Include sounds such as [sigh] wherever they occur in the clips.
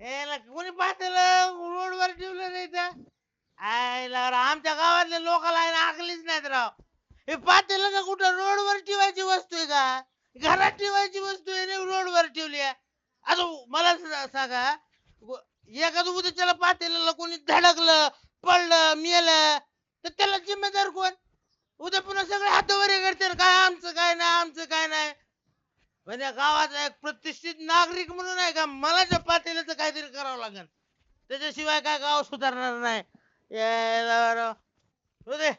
याला कोणी रोड रोडवर ठेवलं नाही तर? आयला राव, आमच्या गावातल्या लोकांना आहे ना आकलीच नाहीत राव. हे पातेलं का कुठं रोडवर ठेवायची वस्तू आहे का? घरात ठेवायची वस्तू आहे नाही रोडवर ठेवली आहे. आता मला सांगा व- एखादं उद्याच्याला पातेल्याला कोणी धडकलं पडलं मेलं तर त्याला जिम्मेदार कोण? उद्या पुन्हा सगळे हातावर करते काय आमचं काय नाही आमचं काय नाही. म्हणजे गावाचा एक प्रतिष्ठित नागरिक म्हणून आहे का? मला त्या पातेल्याचं काहीतरी करावं लागेल. त्याच्याशिवाय काय गाव सुधारणार नाही. यायला राव हो दे.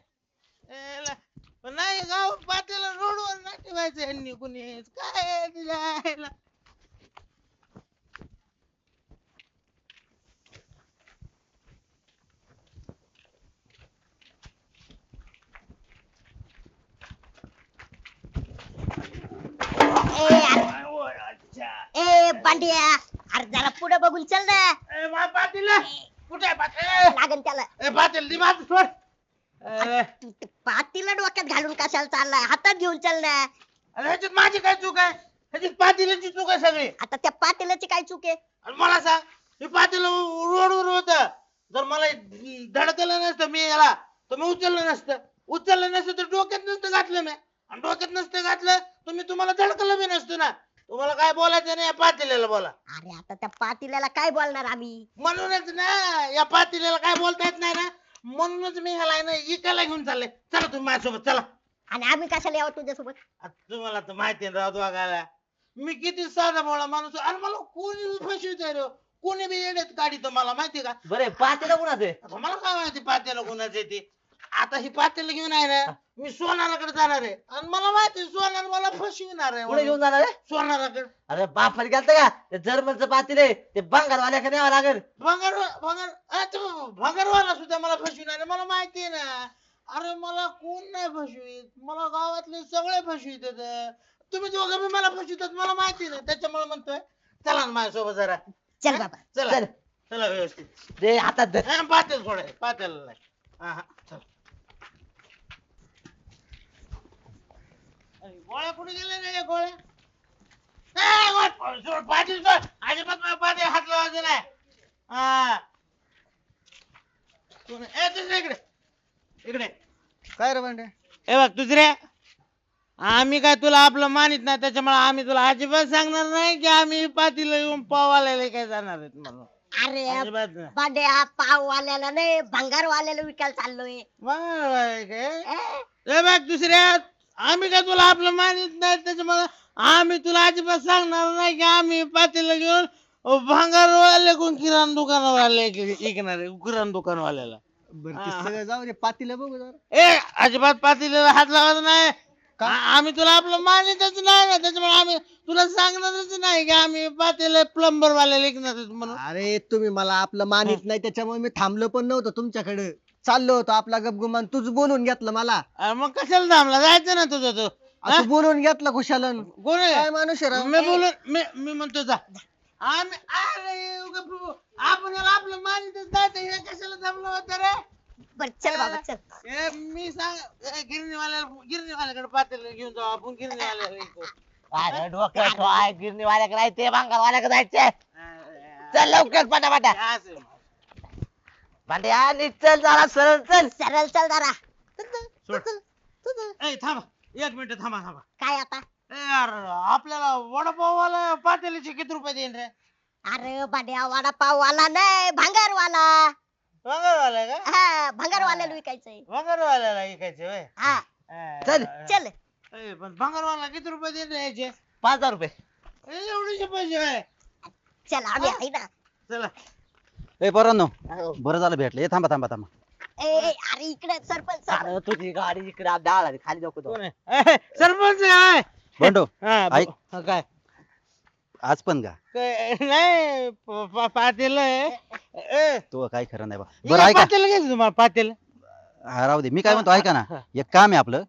यायला. पण नाही गाव पातेला रोडवर नाही ठेवायचं यांनी कुणी काय तिला यायला. ए अरे ओय, अच्छा. ए बांडिया अरे जरा पुढे बघून चल ना. ए, मा पातेलं कुठे आहे? लागन त्याला. ए दे माझं सोड. अरे तू ते पातीला डोक्यात घालून कशाला चाललाय? हातात घेऊन चल ना. अरे ह्याच्यात माझी काय चूक आहे? ह्याच्यात पातेल्याची चूक आहे सगळी. आता त्या पातेल्याची काय चूक आहे? आणि मला सांग. हे पातेलं रोडवर होत. जर मला धडकलं नसतं मी याला तर मी उचललं नसतं. उचललं नसतं तर डोक्यात नसतं घातलं मी. आणि डोक्यात नसतं घातलं तर मी तुम्हाला धडकलं बी नसतं ना. तुम्हाला काय बोलायचं नाही या पातेल्याला बोला. अरे आता त्या पातेल्याला काय बोलणार आम्ही? म्हणूनच ना या पातेल्याला काय बोलता येत नाही ना म्हणूनच मी ह्याला आहे ना इकायला घेऊन चालले. चला तुम्ही माझ्यासोबत चला. आणि आम्ही कशाला यावं तुझ्यासोबत? आता तुम्हाला तर माहिती आहे राव बघायला मी किती साधा भोळा माणूस आहे. आणि मला कोणी बी फसवित रे कोणी बी येण्यात काढित मला माहिती का? बरे पातेला कुणाचं आहे? आता मला काय माहिती पात्याला कोणाचं आहे ते? आता ही पात्याला घेऊन आहे ना मी सोनाराकडे जाणार आहे. आणि मला माहिती आहे, सोनार मला फसविणार आहे कुठे घेऊन. जाणार आहे? सोनाराकडे. अरे बापाने गेलत का? ते जर्मनचं पातेले ते बंगालवाल्याकडे न्यावं लागेल. भंगार भंगार अ, तो भंगारवाला सुद्धा मला फसविणार आहे मला माहिती आहे ना. अरे मला कोण नाही फसवीत? मला गावातले सगळे फसवित तुम्ही दोघं बी मला फसवितात मला माहिती नाही. त्याच्यामुळे म्हणतोय चला ना माझ्यासोबत जरा. चल बाबा. चला. चल. चला व्यवस्थित. ते हातात धर हा, पातेल सोडाय पातेल नाही. हा, हा, चल. अरे, गोळ्या कुठे गेल्या नाही या गोळ्या? ए, गोळ- सोड, पातेल सोड. अजिबात मला पातेल हात लावायचं नाही. हा. कोण- ए, दुसऱ्या इकडे. इकडे. काय रे भांडे? ए बघ दुसऱ्या. आम्ही काय तुला आपलं मानित नाही त्याच्यामुळे आम्ही तुला अजिबात सांगणार नाही की आम्ही पातीला येऊन पावायला काय जाणार आहेत म्हणून. अरे अजिबात नाही. बांड्या पाव वाल्याला नाही भंगार वाल्याला विकायला चाललोय. आहे काय ए, ए बघ दुसऱ्या. आम्ही काय तुला आपलं मानित नाही? त्याच्यामुळे आम्ही तुला अजिबात सांगणार नाही की आम्ही पातेला घेऊन भांगारवाले कोण किराणा दुकानवाले ऐकणार किराणा दुकानवाल्याला. बरं ते हा. सगळं जाऊ दे पातीला बघू जरा. ए अजिबात पातेल्याला हात लावायचा नाही. का? आ- आम्ही तुला आपलं मानितच नाही ना त्याच्यामुळे आम्ही तुला सांगणारच नाही की आम्ही पातेले प्लंबर वाले ऐकणार म्हणून. अरे तुम्ही मला आपलं मानित नाही त्याच्यामुळे मी थांबलो पण नव्हतं तुमच्याकडे. चाललो होतो आपला गपगुमान तूच बोलून घेतलं मला. अरे मग कशाला थांबला? जायचं ना तुझं तू हा? असं बोलून घेतलं खुशालन कोण आहे? काय माणूस आहे राव? मी बोलून मी मी म्हणतो जा. आम्ही अरे उगा प्रभू, आपण याला आपलं मानितच नाही तर हे कशाला थांबलं होतं रे? बर चल बाबा चल. ए, मी सांग ए, गिरणीवाल्या गिरणीवाल्याकडे पातेलं घेऊन जाऊ आपण गिरणीवाल्याला. अरे डोकं गिरणीवाल्याकडे जायचे बंगालवाल्याकडे जायचे चल लवकर पटापटा. काय असेल? भांडे आली चल जरा सरळ चल. सरळ चल जरा. सोड. ए, थांबा. एक मिनिट थांबा थांबा. काय आता? ए, यार आपल्याला वडापाववाला पातेलीचे किती रुपये देईन रे? अरे बांड्या वडापाव वाला नाही भंगार वाला भंगारवाला का? हा भंगार वाल्याला विकायचंय भंगारवाल्याला विकायचे होय. हा. चल. चल. ए, पण भंगारवाला किती रुपये देईन रे याचे? पाच हजार रुपये. ए, एवढेशे पैसे होय चल आम्ही आहे ना. चला. ए पोरांनो हो. बरं झालं भेटलं. ए थांबा थांबा थांबा. ए ए, अरे इकडे सरपंच. अरे तुझी गाडी इकडे डाळ खाली नको जाऊ. कोण आहे? ए, सरपंच आहे. बंडो [laughs] हा, ब- ऐक. हा, काय? आज पण का काय नाही प- प- पातेल आहे. ए, तो काय खरं नाही बा. बरं काय ऐका. पातेल घ्यायचं तुम्हाला पातेल. हा, राहू दे. मी काय म्हणतो ऐका ना. एक काम आहे आपलं.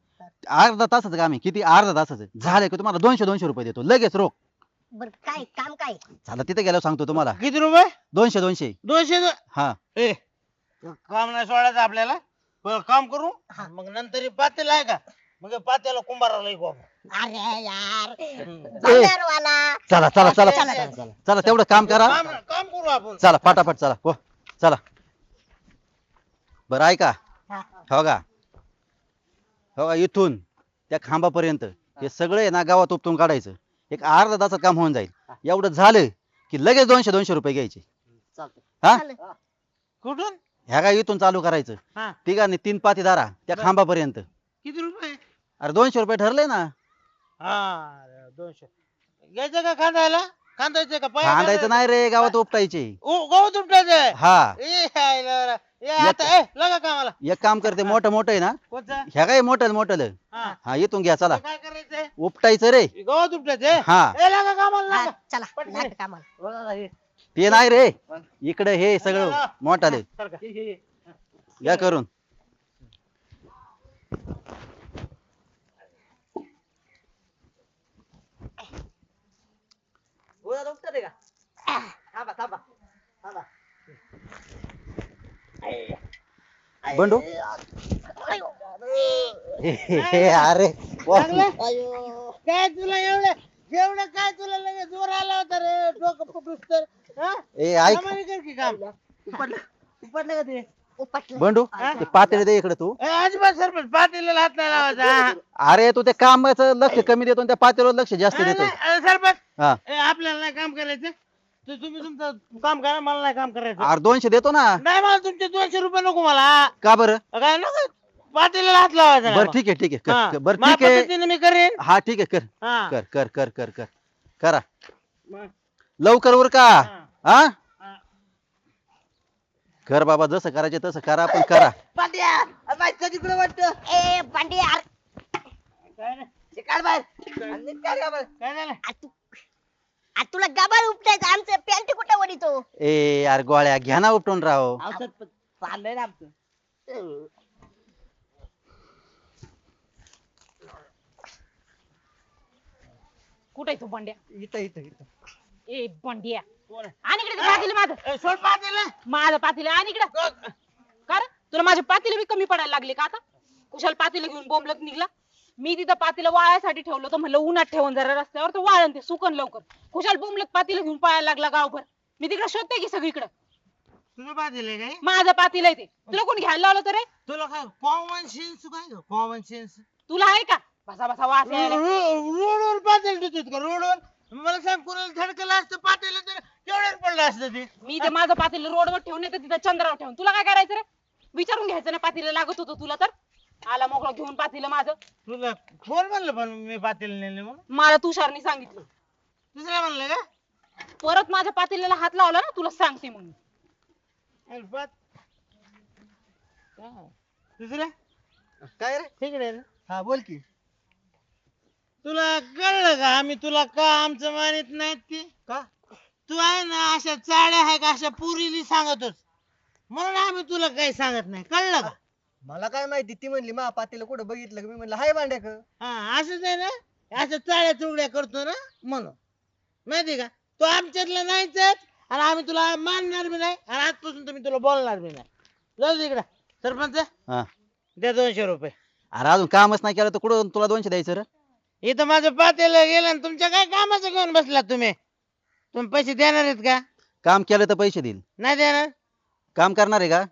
अर्धा तासाचं काम आहे. किती? अर्धा तासाचं. झालंय का? तुम्हाला दोनशे दोनशे रुपये देतो. लगेच रोख. बर काय काम काय? झालं तिथे गेल्यावर सांगतो तुम्हाला. किती रुपये? दोनशे दोनशे. दोनशे दो- हा. ए काम नाही सोडायचं आपल्याला. काम करू. हा. मग नंतर हे पातेल आहे का? मग पात्याला कुंभाराला ऐकू आपण. अरे यार वाला चला चला चला. चला, चला, चला. तेवढं काम करा. काम काम करू आपण. चला फटाफट चला. हो चला. बरं ऐका. हा. का? हो का इथून त्या खांबापर्यंत. हे सगळे ना गावात उपटून काढायचं. एक अर्धा तासात काम होऊन जाईल. एवढं झालं की लगेच दोनशे दोनशे रुपये घ्यायचे. चालतंय. हा? चालेल. कुठून? ह्या काय इथून चालू करायचं. हा. तिघांनी तीन पाती दारा त्या बरं. खांबापर्यंत. किती रुपये? अरे दोनशे रुपये ठरले ना. हा दोनशे. घ्यायचं का खांदायला? खांदायचं का? पाया खांदायचं नाही रे गावात उपटायचे. ओ, गहू हा. ए हाय लवरा. ए आता ए लगा कामाला. एक काम करते मोठं मोठं आहे ना ह्या काय मोठं मोठं हा. हा इथून घ्या चला. हे काय करायचंय उपटायचं रे. गहू तुमटायचं हा. ए लगा कामाला हा, लगा. चला पटकन. लाट कामाला. बघा ना हे. ते नाही रे. इकडे हे सगळं मोठाले. हे, हे, हे. या करून. गोळा उपटत आहे का? थांबा थांबा थांबा. बंडू? अरे काय तुला एवढं जेवढं काय तुला लगेच जोर आला होता रे डोकं फुटूस तर हा? ए ऐक. सामान्य कर की काम. उपटलं. उपटलं का ते? उपटलं. बंडू ते पातेले दे इकडे तू. ए, अजिबात सरपंच पाटील हात नाही लावायचा. अरे तू ते कामाचं लक्ष कमी देतो आणि त्या पातेवर लक्ष जास्त देतो नाही, सरपंच हा. ए, आपल्याला नाही काम करायचं. तर तुम्ही तुमचं काम करा मला नाही काम करायचं. अरे दोनशे देतो ना. नाही मला तुमचे दोनशे रुपये नको मला. का बरं? काय नको पाटील हात लावायचा बरं. ठीक आहे ठीक आहे. हा. कर- कर. बरं ठीक आहे. मी करेन. हा ठीक आहे कर. हा. कर कर कर कर कर. करा. मग, लवकर उर का? हा. हा? हा. कर बाबा जसं करायचे तसं करा पण करा. अरे बाई कधी कुठे वाटतं? ए पांडे यार काय? रे? हे बाहेर बाहेर. काय झालं? आ तू आ तुला गबाळ उपटायचं आमचं पॅन्ट कुठं वडितो ए यार गोळ्या घ्या ना उपटून राव औषध चाललंय ना आमचं. कुठे तू बंड्या? इथं इथं इथं. ए बंड्या. कोण आहे? आणि इकडे पातील माझं ए, सोड पाटील माझं पातील आणि इकडे. कर तुला माझे पातील बी कमी पडायला लागले का आता? कुशाल पातील घेऊन बोंबलत निघला. मी तिथं पातील वाळायसाठी ठेवलं होतं. म्हणलं उन्हात ठेवून जरा रस्त्यावर तर वाळन ते सुकन लवकर. कुशाल बोंबलत पातील घेऊन पळायला लागला गावभर. मी तिकडे शोधते की सगळीकडे. तुझं काय माझं पातील आहे ते. तुला कोण घ्यायला लावलं तर रे? तुला काय कॉमन सेन्स काय कॉमन सेन्स तुला आहे का? बसा बसा वास यायला. रोडवर का? रोडवर? मला सांग कुणाला धडकलं असतं तर केवढ्यात पडलं असतं ते? मी ते माझं पातील रोडवर ठेवून तर तिथं चंद्रावर ठेवून. तुला काय करायचं रे? विचारून घ्यायचं ना पातील लागत होतं तुला तर? आला मोकळं घेऊन पातील माझं. तुला कोण म्हणलं पण मी पाटील नेले म्हणून. मला तुषारनी सांगितलं. दुसऱ्या म्हणलं का? परत माझ्या पातेल्याला हात लावला ना तुला सांगते मग मी. अरे पात काय? दुसऱ्या काय रे? तिकडे आहे ना. हा बोल की. तुला कळलं का आम्ही तुला का आमचं मानित नाहीत ते? का? तू आहे ना अशा चाड्या आहे का अशा पुरीली सांगतोस? म्हणून आम्ही तुला काही सांगत नाही. कळलं का? मला काय माहिती ती म्हणली मा पातीला कुठं बघितलं का? मी म्हणलं हाय भांड्याक हा असंच आहे ना? असं चाळ्या चुगड्या करतो ना? म्हणून. माहिती का? तो आमच्यातला नाहीच आहे, आणि आम्ही तुला मानणार बी नाही आणि आजपासून तुम्ही तुला बोलणार बी नाही. जाऊ दे इकडं. सरपंच हा. द्या दोनशे रुपये. अरे अजून कामच नाही केलं तर कुठं तुला दोनशे द्यायचं रे? इथं माझं पातेलं गेलं आणि तुमच्या काय कामाचं घेऊन बसला तुम्ही? तुम्ही पैसे देणार आहेत का? काम केलं तर पैसे देईल. नाही देणार? काम करणार आहे का?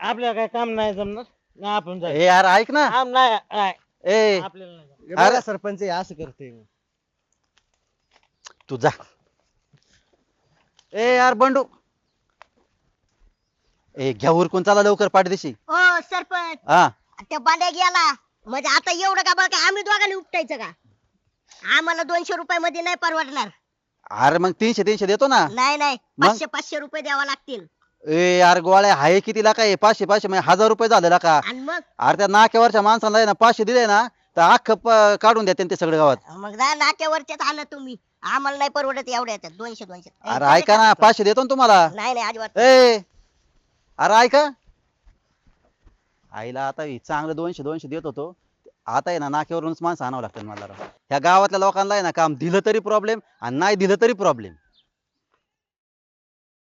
आपल्याला काय काम नाही जमणार. नाही आपण ए यार ऐक ना. काम नाही नाही. ए. आपल्याला नाही जमणार. बघा अरे- सरपंच हे असं करते तू जा. ए यार बंडू. ए घ्या उरकून चला लवकर पाठदेशी. हो सरपंच. हा. त्या बांड्या गेला. म्हणजे आता एवढं गबाळ काय आम्ही दोघांनी उपटायचं का? आम्हाला दोनशे रुपये मध्ये नाही परवडणार. अरे मग तीनशे तीनशे देतो ना. नाही नाही. मग? पाचशे पाचशे रुपये द्यावा लागतील. ए यार गोळ्या हाय किती लाका आहे पाचशे पाचशे म्हणजे हजार रुपये झाले का? आणि मग? अरे त्या नाक्यावरच्या माणसाला आहे ना पाचशे दिले ना तर अख्ख प- काढून द्या ते सगळं गावात. मग जा नाक्यावरच्याच आणा तुम्ही. आम्हाला नाही परवडत एवढ्या याच्यात दोनशे दोनशे. अरे ऐका ना पाचशे देतो ना तुम्हाला. नाही नाही अजिबात ए अरे ऐका. आईला आता हे चांगलं दोनशे दोनशे देत होतो. आता आहे ना नाक्यावरूनच माणसं आणावं लागतं मला. ह्या गावातल्या लोकांना आहे ना काम दिलं तरी प्रॉब्लेम आणि नाही दिलं तरी प्रॉब्लेम